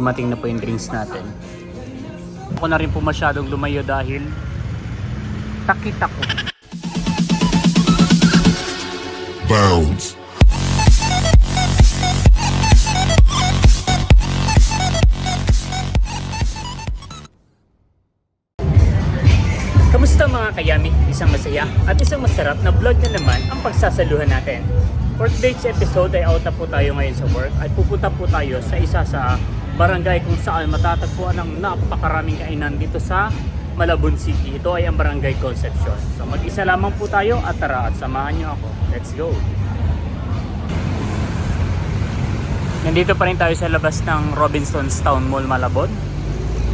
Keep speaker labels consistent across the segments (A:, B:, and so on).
A: dumating na po yung drinks natin. Ako na rin po masyadong lumayo dahil takit ako.
B: Bounds.
A: Kamusta mga kayami? Isang masaya at isang masarap na vlog na naman ang pagsasaluhan natin. For today's episode ay out na po tayo ngayon sa work at pupunta po tayo sa isa sa barangay kung saan matatagpuan ang napakaraming kainan dito sa Malabon City. Ito ay ang Barangay Concepcion. So mag-isa lamang po tayo at tara at samahan niyo ako. Let's go! Nandito pa rin tayo sa labas ng Robinson's Town Mall Malabon.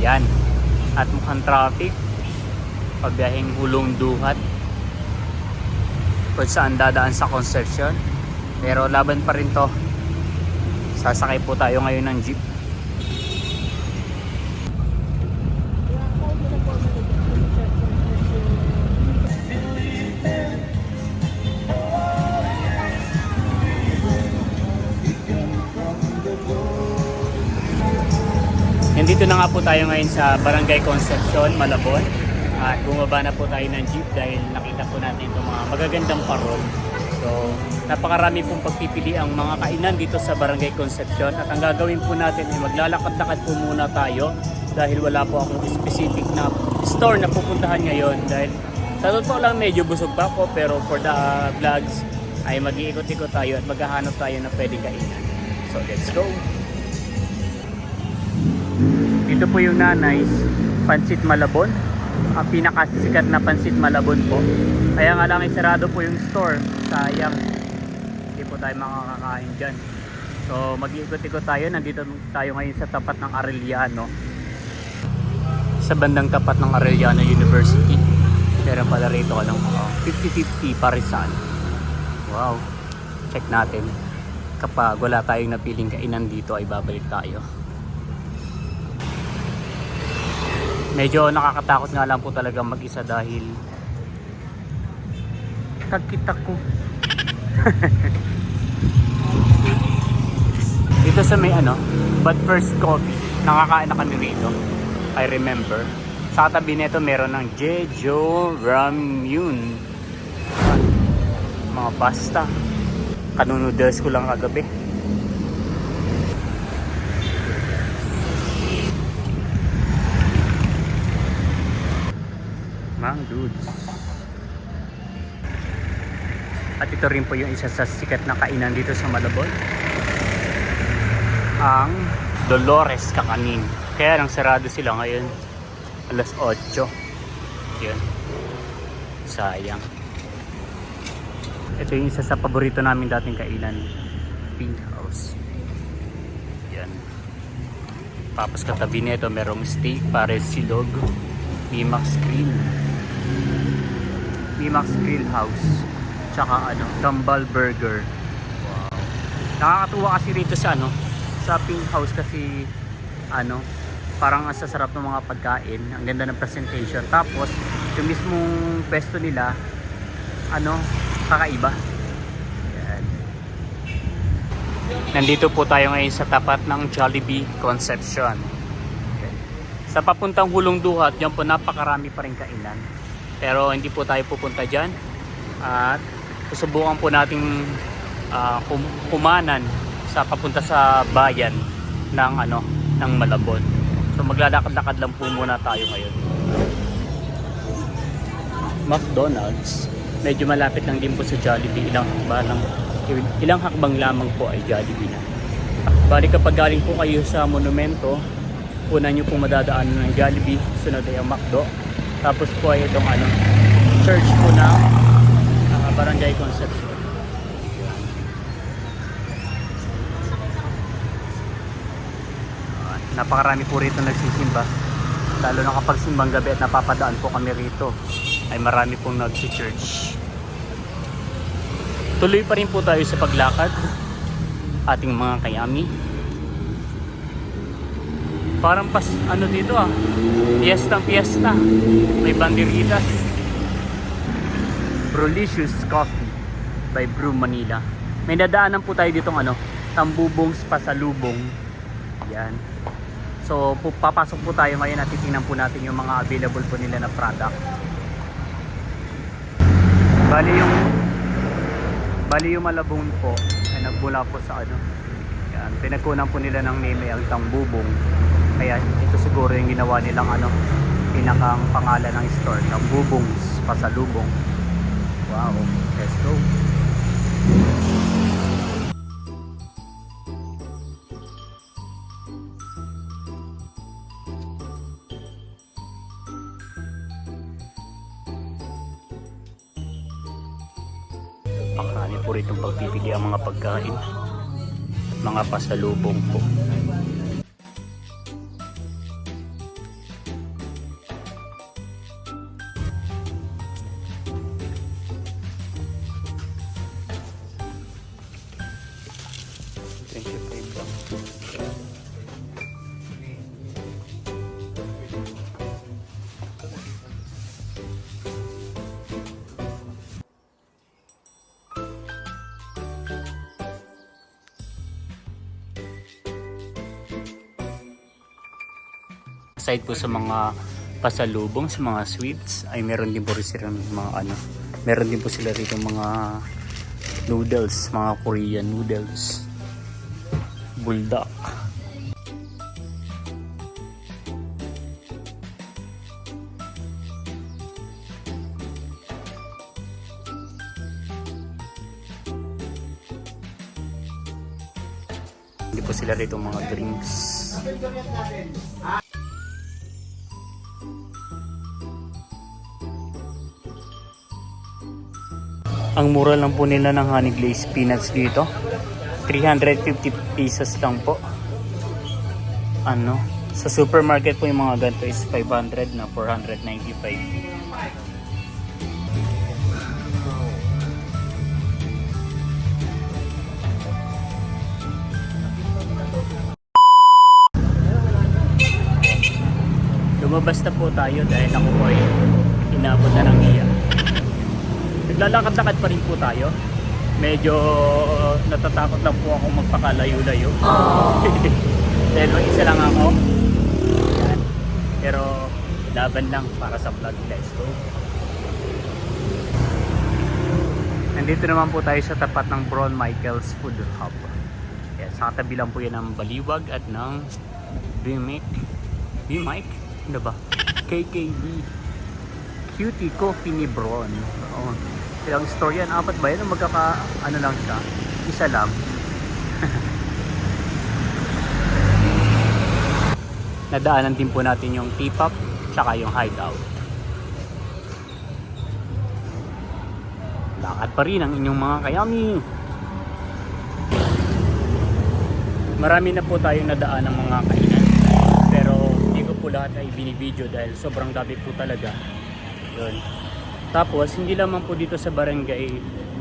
A: Yan. At mukhang traffic pabiyahing hulong duhat kung saan dadaan sa Concepcion pero laban pa rin to sasakay po tayo ngayon ng jeep tayo ngayon sa Barangay Concepcion, Malabon. At bumaba na po tayo ng jeep dahil nakita po natin itong mga magagandang parol. So, napakarami pong pagpipili ang mga kainan dito sa Barangay Concepcion. At ang gagawin po natin ay maglalakad-lakad po muna tayo dahil wala po akong specific na store na pupuntahan ngayon. Dahil sa totoo lang medyo busog pa ako pero for the vlogs ay mag-iikot-ikot tayo at maghahanap tayo ng pwedeng kainan. So, let's go! Dito po yung Nanay's Pansit Malabon. Ang pinakasikat na Pansit Malabon po. Kaya nga lang ay sarado po yung store. Sayang. Hindi po tayo makakakain dyan. So mag-iikot-ikot tayo. Nandito tayo ngayon sa tapat ng Arellano. Sa bandang tapat ng Arellano University. Meron pala rito anong uh, 50-50 Parisan. Wow. Check natin. Kapag wala tayong napiling kainan dito ay babalik tayo. Medyo nakakatakot nga lang po talaga mag-isa dahil tagkita ko. Dito sa may ano, but first coffee, nakakain na kami rito. I remember. Sa tabi nito meron ng Jejo Ramyun. Mga pasta. Kanunudels ko lang kagabi. Dudes. At ito rin po yung isa sa sikat na kainan dito sa Malabon. Ang Dolores Kakanin. Kaya lang sarado sila ngayon. Alas 8. Yun. Sayang. Ito yung isa sa paborito namin dating kainan. Pink House. Yan. Tapos katabi nito merong steak, pares silog, Mimax Grill. Mimax Grill House. Tsaka ano, Gambal Burger. Wow. Nakakatuwa kasi rito sa ano, sa Pink House kasi ano, parang ang sasarap ng mga pagkain. Ang ganda ng presentation. Tapos, yung mismong pesto nila, ano, kakaiba. Yan. Nandito po tayo ngayon sa tapat ng Jollibee Concepcion. Sa papuntang Hulong Duhat, diyan po napakarami pa rin kainan. Pero hindi po tayo pupunta diyan. At susubukan po nating ah, kum- kumanan sa papunta sa bayan ng ano ng Malabon. So maglalakad-lakad lang po muna tayo ngayon. McDonald's. Medyo malapit lang din po sa Jollibee. Ilang hakbang lang, ilang hakbang lamang po ay Jollibee na. Bali kapag galing po kayo sa monumento, una nyo pong madadaanan ng Jollibee, sunod ay ang McDo. Tapos po ay itong ano, church po na ah, Barangay Concepcion. Ah, Napakarami po rito nagsisimba. Lalo na kapag simbang gabi at napapadaan po kami rito ay marami pong nagsi-church. Tuloy pa rin po tayo sa paglakad ating mga kayami. Parang pas ano dito ah. Fiesta fiesta. May banderitas. Brolicious Coffee by Brew Manila. May nadaanan po tayo ditong ano, Tambubong Pasalubong. Yan. So papasok po tayo ngayon at titingnan po natin yung mga available po nila na product. Bali yung Bali yung malabong po ay nagmula po sa ano. Yan, pinagkunan po nila ng name ang Tambubong. Kaya ito siguro yung ginawa nilang ano, pinakang pangalan ng store, Tambubong's Pasalubong. Wow, let's go. Marami po rito pagpipili ang mga pagkain mga pasalubong po. Aside po sa mga pasalubong, sa mga sweets, ay meron din po rin silang mga ano, meron din po sila rito mga noodles, mga Korean noodles. Buldak. Hindi po sila rito mga drinks. Ang mura lang po nila ng honey glazed peanuts dito. 350 pesos lang po. Ano? Sa supermarket po yung mga ganito is 500 na 495. Lumabas na po tayo dahil ako po ay inabot na ng iya. Naglalakad-lakad pa rin po tayo. Medyo natatakot lang po ako magpakalayo-layo. dahil mag-isa lang ako. Yan. Pero laban lang para sa vlog. Let's go. Nandito naman po tayo sa tapat ng Bron Michael's Food Hub. Yes, sa katabi lang po yan ng Baliwag at ng Bimic. Bimic? Ano ba? KKB. Cutie Coffee ni Bron. Oo. Ilang store yan? Apat ba yan? Magkaka, ano lang siya? Isa lang. Nadaanan din po natin yung T-Pop tsaka yung Hideout. Lakad pa rin ang inyong mga kayami. Marami na po tayong nadaan ng mga kainan. Pero hindi ko po lahat ay binibideo dahil sobrang dami po talaga. Yun. Tapos, hindi lamang po dito sa barangay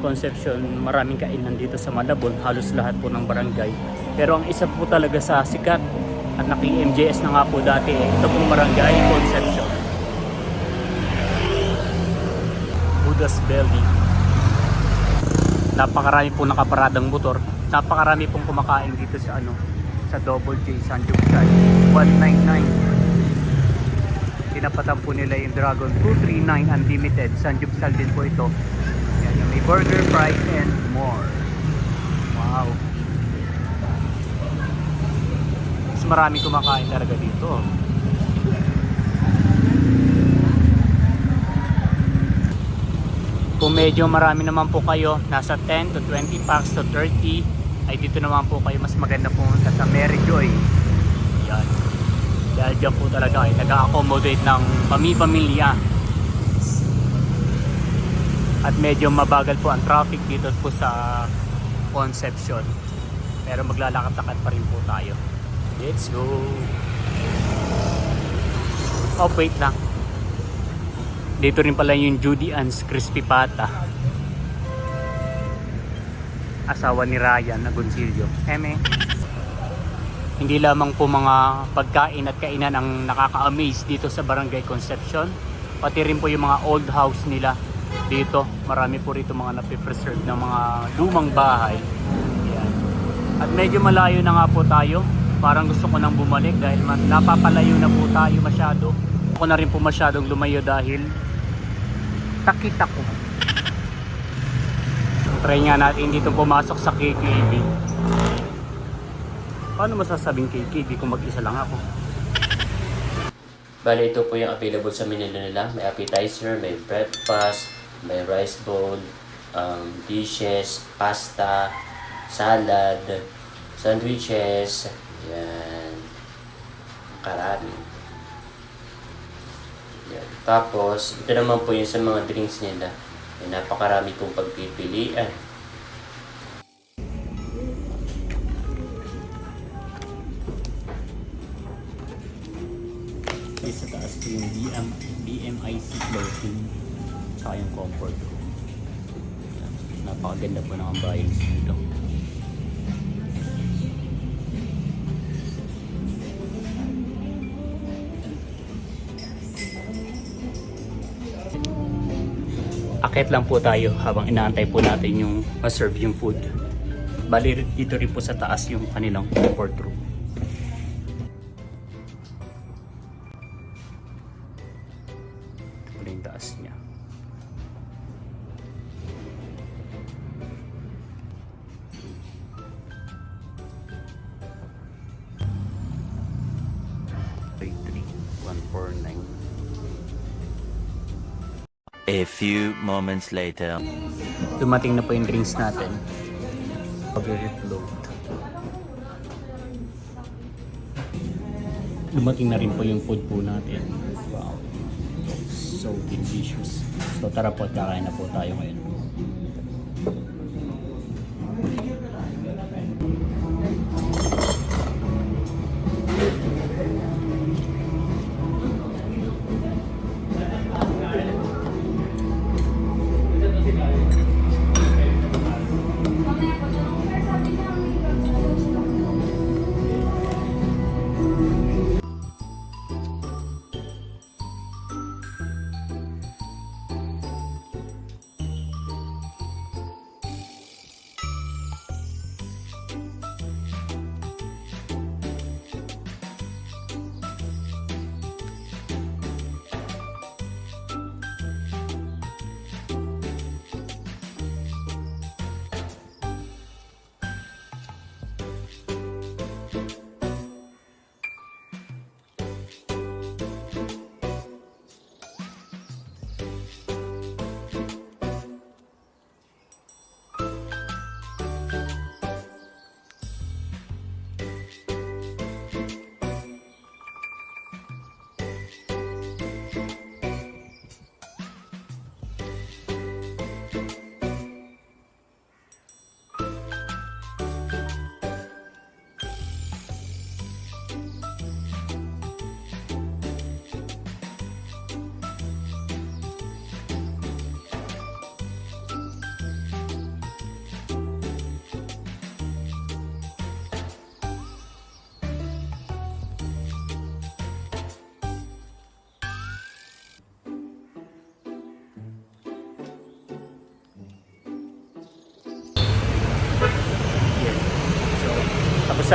A: Concepcion, maraming kainan dito sa Malabon, halos lahat po ng barangay. Pero ang isa po talaga sa sikat at naki MJS na nga po dati, eh, ito pong barangay Concepcion. Buddha's Belly. Napakarami po nakaparadang motor. Napakarami pong kumakain dito sa ano, sa Double J San Jupsal. 199 tinapatan po nila yung Dragon 239 Unlimited. San Jupsal din po ito. Yan yung may burger, fries, and more. Wow. Mas marami kumakain talaga dito. Kung medyo marami naman po kayo nasa 10 to 20 packs to 30 ay dito naman po kayo mas maganda pumunta sa Mary Joy. Yan dahil dyan po talaga ay nag-accommodate ng pami-pamilya at medyo mabagal po ang traffic dito po sa Concepcion. Pero maglalakad-lakad pa rin po tayo. Let's go! Oh wait lang. Dito rin pala yung Judy Ann's Crispy Pata. Asawa ni Ryan Agoncillo. Eme hindi lamang po mga pagkain at kainan ang nakaka-amaze dito sa Barangay Concepcion. Pati rin po yung mga old house nila dito. Marami po rito mga napipreserve ng mga lumang bahay. Yan. At medyo malayo na nga po tayo Parang gusto ko nang bumalik dahil napapalayo na po tayo masyado. Ako na rin po masyadong lumayo dahil takit ako. Try nga natin dito pumasok sa KKB. Paano masasabing KKB kung mag-isa lang ako?
C: Bale, ito po yung available sa menu nila. May appetizer, may breakfast, may rice bowl, um, dishes, pasta, salad, sandwiches, yan, karami. Yan. Tapos, ito naman po yung sa mga drinks nila. May napakarami pong pagpipilian.
A: Napakaganda po ng ambience dito. Akit lang po tayo habang inaantay po natin yung ma-serve yung food. Bali dito rin po sa taas yung kanilang comfort room. One, four, nine.
D: A few moments later.
A: Dumating na po yung drinks natin. Strawberry float. Dumating na rin po yung food po natin. Wow. So delicious. So tara po, kakain na po tayo ngayon.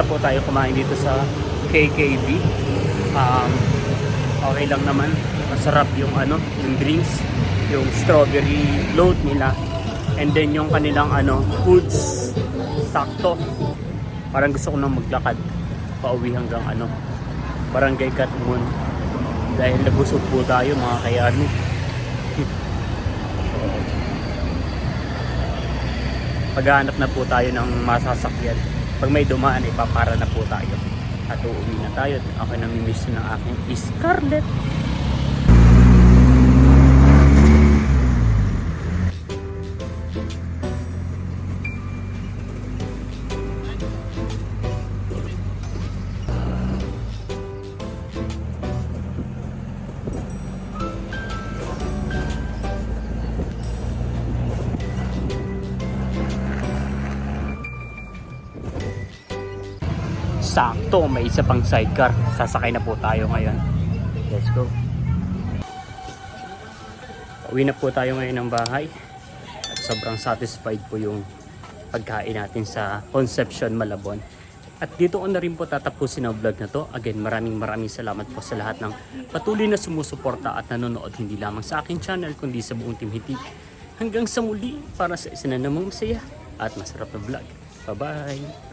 A: Na po tayo kumain dito sa KKB. Um, okay lang naman. Masarap yung ano, yung drinks, yung strawberry float nila. And then yung kanilang ano, foods sakto. Parang gusto ko nang maglakad pauwi hanggang ano, Barangay Katmon. Dahil nabusog po tayo mga kayano. Paghahanap na po tayo ng masasakyan. Pag may dumaan, ipapara na po tayo. At uuwi na tayo. Ako namimiss ng aking Scarlett. Sakto, may isa pang sidecar. Sasakay na po tayo ngayon. Let's go. Uwi na po tayo ngayon ng bahay. At sobrang satisfied po yung pagkain natin sa Concepcion Malabon. At dito ko na rin po tatapusin ang vlog na to. Again, maraming maraming salamat po sa lahat ng patuloy na sumusuporta at nanonood hindi lamang sa akin channel kundi sa buong Team Hitik. Hanggang sa muli para sa isa na namang masaya at masarap na vlog. Bye-bye!